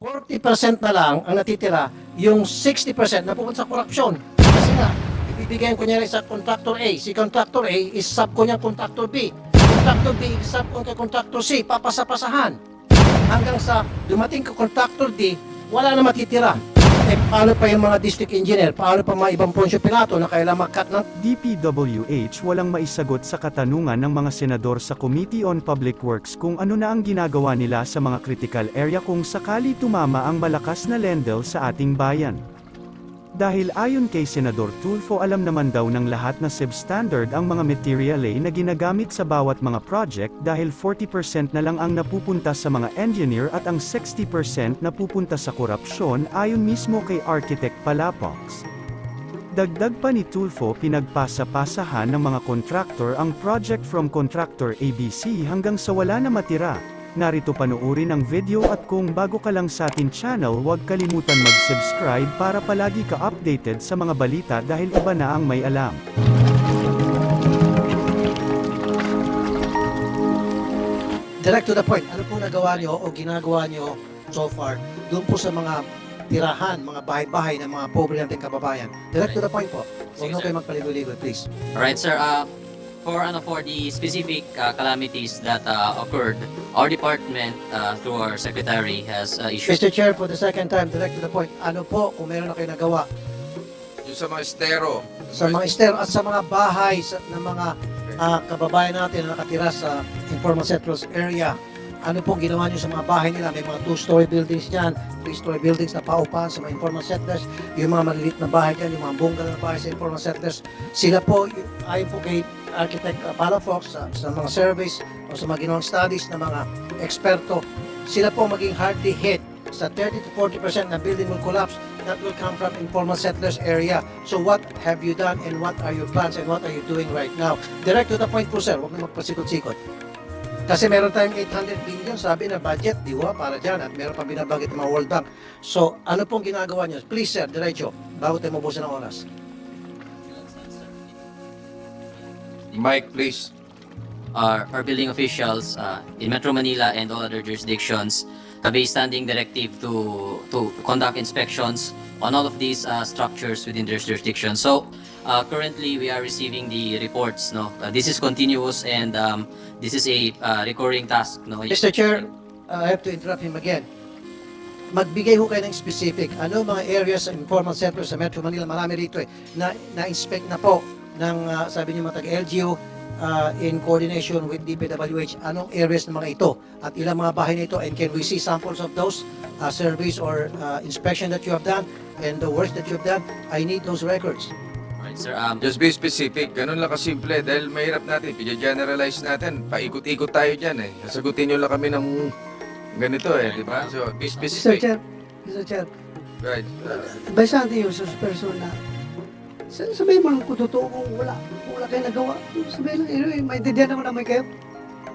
40% na lang ang natitira, yung 60% na pupunta sa korupsyon. Kasi nga, ibibigay ko niya sa contractor A. Si contractor A is sub ko niya contractor B. Contractor B is sub ko kay contractor C. Papasa-pasahan. Hanggang sa dumating ka contractor D, wala na matitira. Eh, paano pa yung mga district engineer? Paano pa mga ibang Poncio Pilato na kailangan makat ng DPWH walang maisagot sa katanungan ng mga senador sa Committee on Public Works kung ano na ang ginagawa nila sa mga critical area kung sakali tumama ang malakas na lendel sa ating bayan. Dahil ayon kay Senador Tulfo alam naman daw ng lahat na substandard ang mga material A na ginagamit sa bawat mga project dahil 40% na lang ang napupunta sa mga engineer at ang 60% napupunta sa korupsyon ayon mismo kay Architect Palapox. Dagdag pa ni Tulfo pinagpasa-pasahan ng mga contractor ang project from contractor ABC hanggang sa wala na matira. Narito panoorin ang video at kung bago ka lang sa atin channel huwag kalimutan mag-subscribe para palagi ka updated sa mga balita dahil iba na ang may alam. direct to the point. Ano po nagawa nyo o ginagawa nyo so far doon po sa mga tirahan, mga bahay-bahay ng mga pobre nating kababayan? Direct to the point po. Huwag sir. kayo magpaligoy-ligoy, please. Alright, sir. Uh, for ano for the specific uh, calamities that uh, occurred, our department uh, through our secretary has uh, issued Mr. Chair, for the second time, direct to the point. Ano po kung meron na kayo nagawa Yung sa mga estero. sa mga estero at sa mga bahay sa, ng mga ah, kababayan natin na nakatira sa informal settlers area. Ano pong ginawa nyo sa mga bahay nila? May mga two-story buildings dyan, three-story buildings na paupahan sa mga informal settlers, yung mga maliliit na bahay dyan, yung mga bungalow na bahay sa informal settlers. Sila po, y- ayon po kay Architect uh, Palafox, sa, sa mga surveys o sa mga ginawang studies ng mga eksperto, sila po maging hardly hit sa 30 to 40% na building will collapse that will come from informal settlers area. So what have you done and what are your plans and what are you doing right now? Direct to the point po sir, huwag na magpasikot-sikot. Kasi meron tayong 800 billion sabi na budget, di ba, para dyan at meron pa binabagit ng mga World Bank. So ano pong ginagawa niyo? Please sir, diretso, bago tayo mabusin ng oras. Mike, please. our, our building officials uh, in Metro Manila and all other jurisdictions have a standing directive to to conduct inspections on all of these uh, structures within their jurisdiction. So uh, currently we are receiving the reports. No, uh, this is continuous and um, this is a uh, recurring task. No, Mr. Chair, uh, I have to interrupt him again. Magbigay ho kayo ng specific. Ano mga areas sa informal settlers sa Metro Manila, marami rito eh, na, na-inspect na po ng, uh, sabi niyo mga taga-LGU, uh, in coordination with DPWH, anong areas ng mga ito at ilang mga bahay nito and can we see samples of those uh, surveys or uh, inspection that you have done and the work that you have done? I need those records. Right, sir. Um, Just be specific. Ganun lang kasimple. Dahil mahirap natin. Pidya-generalize natin. Paikot-ikot tayo dyan eh. Sasagutin nyo lang kami ng ganito eh. Di ba? So, be Mr. specific. Chair, Mr. Chair, Right. basa natin yung suspension na sa- sabihin mo lang kung totoo kung wala, kung wala kayo nagawa. Sabihin lang, anyway, maintindihan naman naman kayo.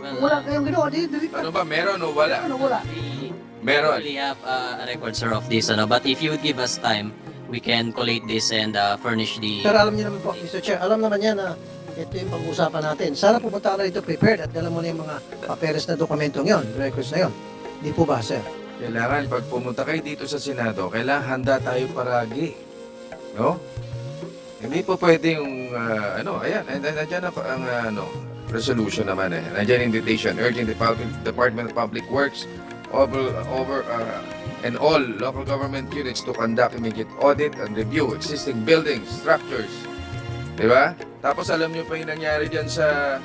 wala kayong ginawa, di, di, Ano ba? Meron o wala? ano wala. we Meron. really have uh, a record, sir, of this. Ano, but if you would give us time, we can collate this and uh, furnish the. Pero alam niyo naman po, Mr. Chair, alam naman niya na ito yung pag-uusapan natin. Sana pumunta ka na rito prepared at dala mo na yung mga papeles na dokumentong yon, records na yon. Di po ba, sir? Kailangan, pag pumunta kayo dito sa Senado, kailangan handa tayo paragi. No? Hindi po pwede yung, ah, ano, ayan, and, and, nandiyan na ang, ah, ano, resolution naman eh. Nandiyan invitation, urging the Public, Department of Public Works over, over, ah, and all local government units to conduct immediate audit and review existing buildings, structures. Di ba? Tapos alam niyo pa yung nangyari dyan sa,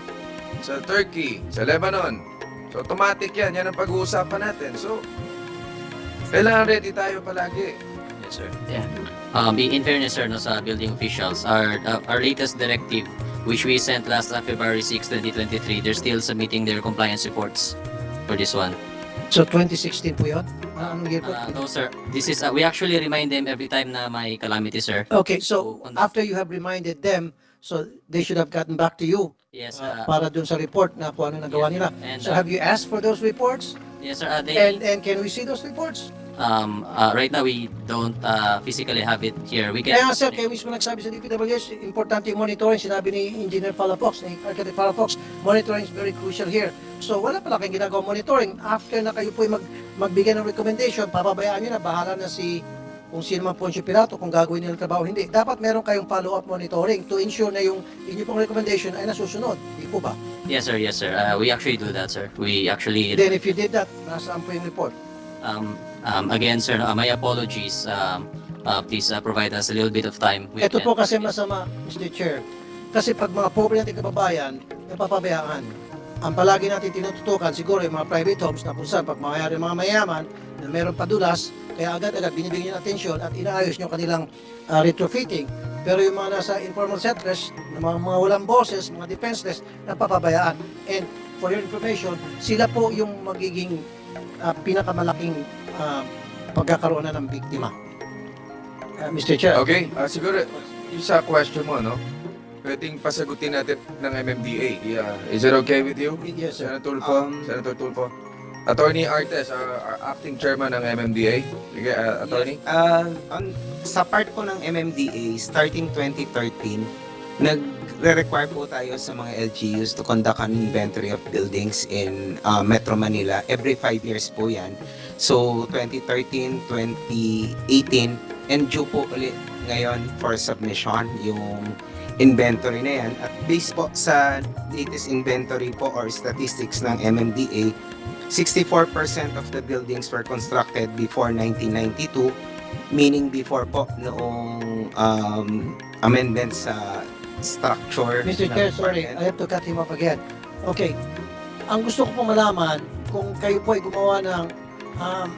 sa Turkey, sa Lebanon. So automatic yan, yan ang pag-uusapan natin. So, kailangan ready tayo palagi. Yes, sir. Yeah. Um, in fairness, sir, no, sa building officials, our uh, our latest directive, which we sent last uh, February 6, 2023, they're still submitting their compliance reports for this one. So 2016 po yun? Ah, year po? Uh, no, sir. This is uh, we actually remind them every time na may calamity, sir. Okay, so on- after you have reminded them, so they should have gotten back to you Yes. uh, Uh, para dun sa report na kung ano nagawa yes, nila. And, So uh, have you asked for those reports? yes, sir. Uh, they, And and can we see those reports? Um, uh, right now, we don't uh, physically have it here. We can. Kaya nga sir, kayo mismo nagsabi sa DPWH, importante yung monitoring. Sinabi ni Engineer Palafox, ni Architect Palafox, monitoring is very crucial here. So wala pala kayong ginagawa monitoring. After na kayo po mag, magbigay ng recommendation, papabayaan nyo na, bahala na si kung sino man po pirato, kung gagawin nila trabaho, hindi. Dapat meron kayong follow-up monitoring to ensure na yung inyo pong recommendation ay nasusunod. Di po ba? Yes, sir. Yes, sir. Uh, we actually do that, sir. We actually. Then if you did that, nasaan po yung report? Um, um, again, sir, uh, my apologies. Um, uh, please uh, provide us a little bit of time. We Ito can- po kasi masama, Mr. Chair. Kasi pag mga pobre nating kababayan, napapabayaan. Ang palagi natin tinututukan, siguro yung mga private homes na kung saan pag mayari mga mayaman na meron padulas, kaya agad-agad binibigyan ng atensyon at inaayos nyo kanilang ah, retrofitting. Pero yung mga nasa informal settlers, na mga, mga walang boses, mga defenseless, napapabayaan. And for your information, sila po yung magiging ah, pinakamalaking ah, pagkakaroon na ng biktima. Ah, Mr. Chair. Okay, ah, siguro yung sa question mo, no? Pwedeng pasagutin natin ng MMDA. Yeah. Is it okay with you? Yes, sir. Senator Tulfo? Um, Senator Tulfo? Attorney Artes, our, our acting chairman ng MMDA. Sige, ah, attorney. Uh, on, sa part po ng MMDA, starting 2013, nagre-require po tayo sa mga LGUs to conduct an inventory of buildings in uh, Metro Manila. Every five years po yan. So, 2013, 2018, and due po ulit ngayon for submission yung inventory na yan. At based po sa latest inventory po or statistics ng MMDA, 64% of the buildings were constructed before 1992 meaning before po noong um, amendment sa structure Mr. Chair, sorry. I have to cut him off again. Okay, ang gusto ko po malaman, kung kayo po ay gumawa ng um,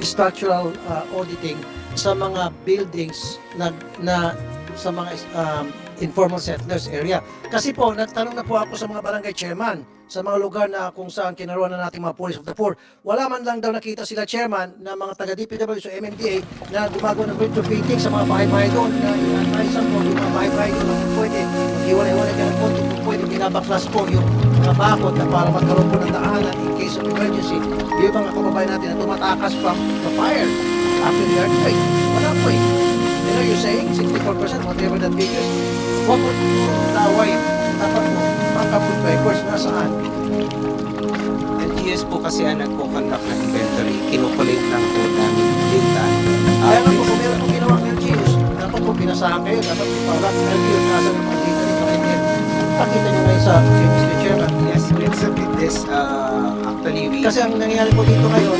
structural uh, auditing sa mga buildings na, na sa mga um, informal settlers area. Kasi po, nagtanong na po ako sa mga barangay chairman, sa mga lugar na kung saan kinaroon na nating mga police of the poor. Wala man lang daw nakita sila chairman na mga taga DPW sa MMDA na gumagawa ng retrofitting sa mga bahay-bahay doon na i-advise po yung mga bahay-bahay doon na pwede iwalay-walay ka ng konti kung pwede binabaklas po yung mga bakod na para magkaroon po ng daanan in case of emergency. Yung mga kababayan natin na tumatakas from the fire after the earthquake. Wala po eh. Know, you're saying 64%, whatever that figures. Huwag po laway. Dapat po, mga food records nasaan. LGUs po kasi ang nagpo-conduct ng inventory kinukulate lang po namin data Kaya Ah, nga po, kung meron po ginawang LGUs, dapat po pinasahan kayo, dapat po paulat ng LGUs, nasa ng mga data nito kayo. Pakita nyo ngayon sa Mr. Chairman. yes we'll submit this uh, actually we Kasi ang nangyayari po dito ngayon,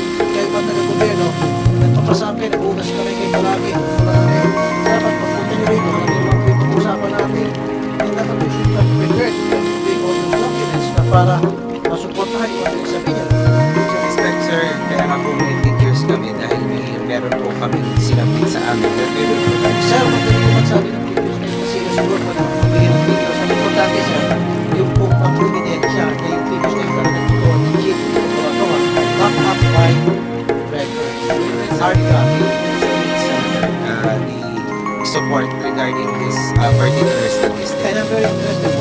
support regarding this uh, particular statistic And I'm very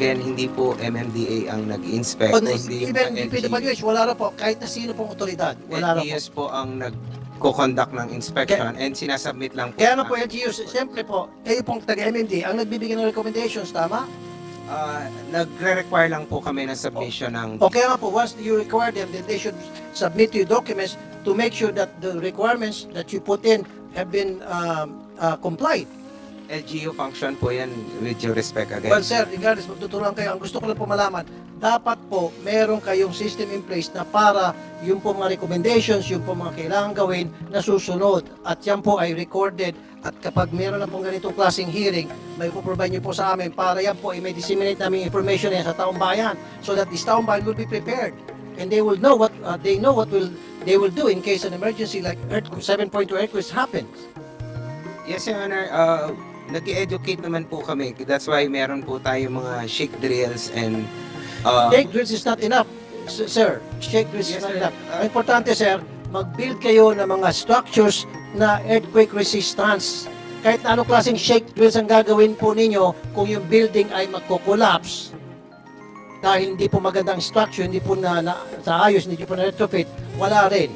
again, hindi po MMDA ang nag-inspect. On, kundi yung even mga DPWH, wala na po, kahit na sino pong otoridad, wala na po. LGUs po ang nag-conduct ng inspection and sinasubmit lang po. Kaya nga po, LGUs, siyempre po, kayo pong taga-MMD, ang nagbibigay ng recommendations, tama? Uh, nagre-require lang po kami ng submission ng O kaya nga po, once you require them, then they should submit you documents to make sure that the requirements that you put in have been um, uh, complied. LGU function po yan with due respect again. Well, sir, regardless, magtuturuan kayo. Ang gusto ko lang po malaman, dapat po meron kayong system in place na para yung po mga recommendations, yung po mga kailangan gawin na susunod. At yan po ay recorded at kapag meron na pong ganitong klaseng hearing, may provide nyo po sa amin para yan po ay may disseminate namin information yan sa taong bayan so that this taong bayan will be prepared and they will know what uh, they know what will they will do in case an emergency like earth 7.2 earthquake happens. Yes, Your Honor. Uh, nag-educate naman po kami. That's why meron po tayo mga shake drills and uh, Shake drills is not enough, s- sir. Shake drills is Yes, not sir. enough. Ang importante, sir, mag-build kayo ng mga structures na earthquake resistance. Kahit na anong klaseng shake drills ang gagawin po ninyo kung yung building ay magko-collapse dahil hindi po magandang structure, hindi po na, na sa ayos, hindi po na retrofit, wala rin.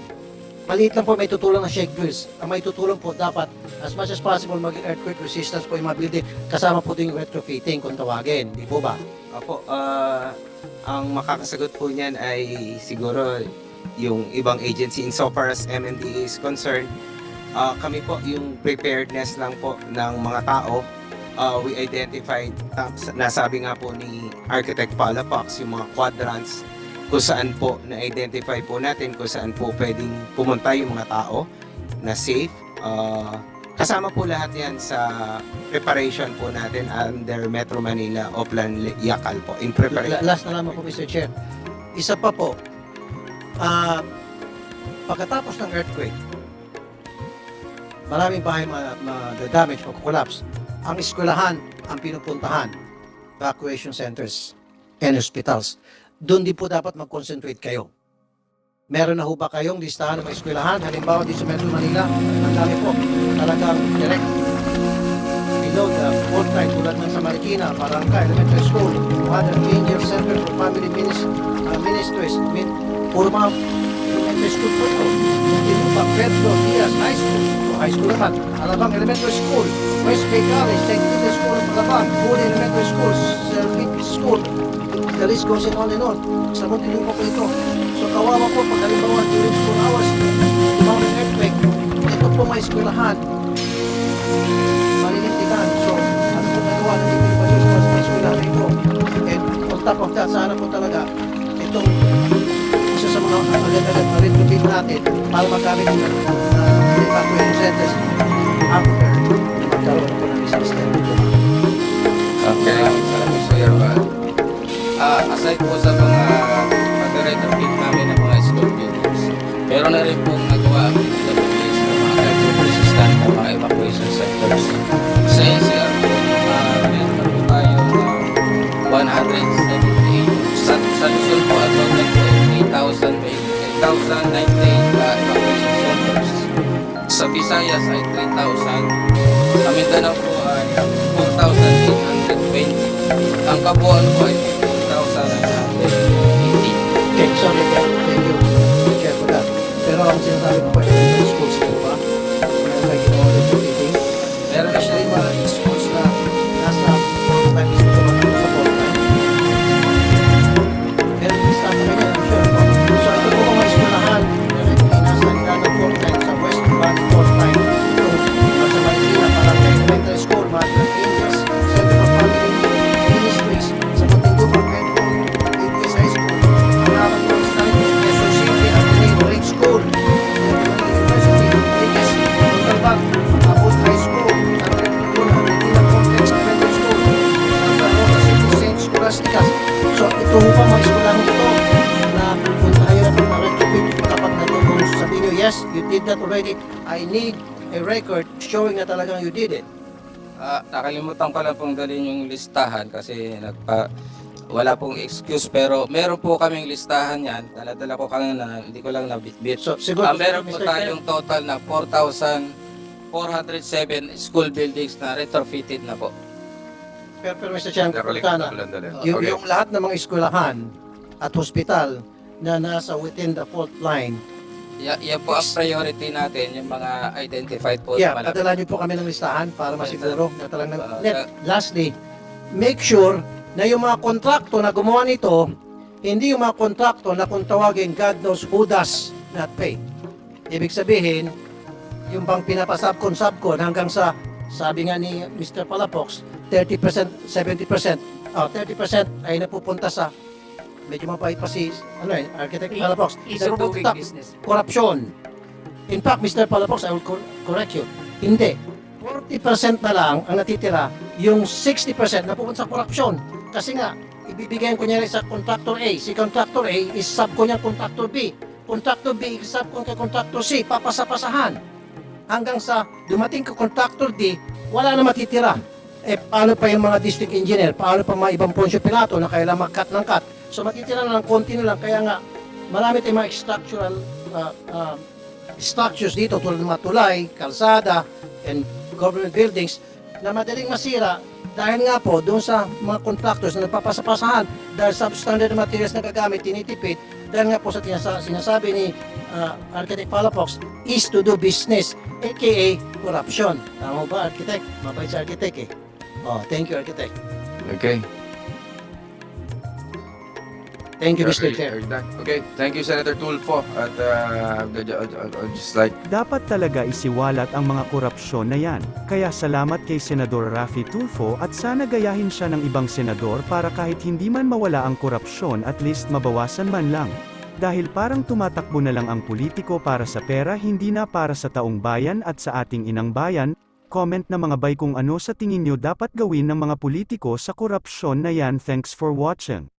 Maliit lang po may tutulong na shake drills. Ang may tutulong po dapat as much as possible maging earthquake resistance po yung mga building kasama po din yung retrofitting kung tawagin. Di po ba? Opo, ah, ang makakasagot po niyan ay siguro yung ibang agency insofar as MMDA is concerned. ah, kami po yung preparedness lang po ng mga tao. Ah, we identified, nasabi nga po ni Architect Palafox, yung mga quadrants kung saan po na-identify po natin kung saan po pwedeng pumunta yung mga tao na safe. Ah, kasama po lahat yan sa preparation po natin under Metro Manila Oplan Yakal po in preparation. Last na lamang po, Mr. Chair. Isa pa po, ah, pagkatapos ng earthquake, maraming bahay ma- ma-damage o collapse. Ang eskwelahan ang pinupuntahan, evacuation centers and hospitals. Doon din po dapat mag-concentrate kayo. Meron na ho ba kayong listahan ng mga eskwelahan? Halimbawa dito sa Metro Manila, ang dami po talagang direct below the fault line tulad ng sa Marikina, Barangay Elementary School, other danger centers for family minis, uh, ministries, min, puro mga elementary school po ito. Hindi mo pa, Pedro Diaz High School, high school naman, Alabang Elementary School, West Bay College. Peter's School of Alabang, Holy Elementary School, Servit School, the list goes on and on. Sa Montilim po ito. So kawawa po pag halimbawa during school hours, tumawag ng earthquake, ito po may eskwelahan, malilintikan. So, ano po nagawa ng DPW sa mas eskwelahan ito? And on top of that, sana po talaga itong isa sa mga agad-agad na retrofit natin para magamit ng uh, evacuation centers Sa NCR po, ah, meron po tayo ah, 178. Sa, sa Luzon at total po, 8,000 may 8,098 ah, evacuation centers. Sa Visayas ay 3,000. Sa Mindanao po ay 4,820. Ang kabuuan po ay did that already. I need a record showing na talagang you did it. Ah, nakalimutan ko lang pong dalhin yung listahan kasi nagpa wala pong excuse pero meron po kaming listahan yan. Dala-dala ko kanina, hindi ko lang nabitbit. So, siguro, Ah, meron po Mr. tayong total na 4,407 school buildings na retrofitted na po. Pero, pero Mr. Chan, Nakulik punta na na. ulan dali. Yung, Okay. yung lahat ng mga eskwelahan at hospital na nasa within the fault line, Ya, yan po ang priority natin, yung mga identified po yeah, na malaki. padala nyo po kami ng listahan para masiguro na talagang Uh, Net, lastly, make sure na yung mga kontrakto na gumawa nito, hindi yung mga kontrakto na kung tawagin God knows who does not pay. Ibig sabihin, yung bang pinapasubcon-subcon hanggang sa sabi nga ni Mr. Palafox, 30%, 70%, oh, 30% ay napupunta sa medyo mabait pa si ano eh, Architect Palafox. Ease of doing Napupunta- business. corruption. In fact, Mr. Palafox, I will cor- correct you. Hindi. 40% na lang ang natitira, yung 60% napupunta sa corruption. Kasi nga, ibibigay ko niya sa contractor A. Si contractor A is sub ko niya contractor B. Contractor B is sub ko kay contractor C. Papasa-pasahan. Hanggang sa dumating ka contractor D, wala na matitira. Eh, paano pa yung mga district engineer? Paano pa mga ibang Poncio Pilato na kailangan mag-cut ng cut? So matitira na ng konti na lang. Kaya nga, marami tayong mga structural uh, uh, structures dito tulad ng mga tulay, kalsada, and government buildings na madaling masira dahil nga po doon sa mga contractors na nagpapasapasahan dahil substandard na materials na gagamit, tinitipid, dahil nga po sa tinasa- sinasabi ni uh, Architect Palafox is to do business, aka corruption. Tama ba, Architect? Mabait si Architect eh. Oh, thank you, Architect. Okay. Thank you, Mr. Chair. Okay, thank you Senator Tulfo at uh, I'd just like Dapat talaga isiwalat ang mga korupsyon na yan. Kaya salamat kay Senador Rafi Tulfo at sana gayahin siya ng ibang senador para kahit hindi man mawala ang korupsyon at least mabawasan man lang. Dahil parang tumatakbo na lang ang politiko para sa pera hindi na para sa taong bayan at sa ating inang bayan, comment na mga bay kung ano sa tingin nyo dapat gawin ng mga politiko sa korupsyon na yan thanks for watching.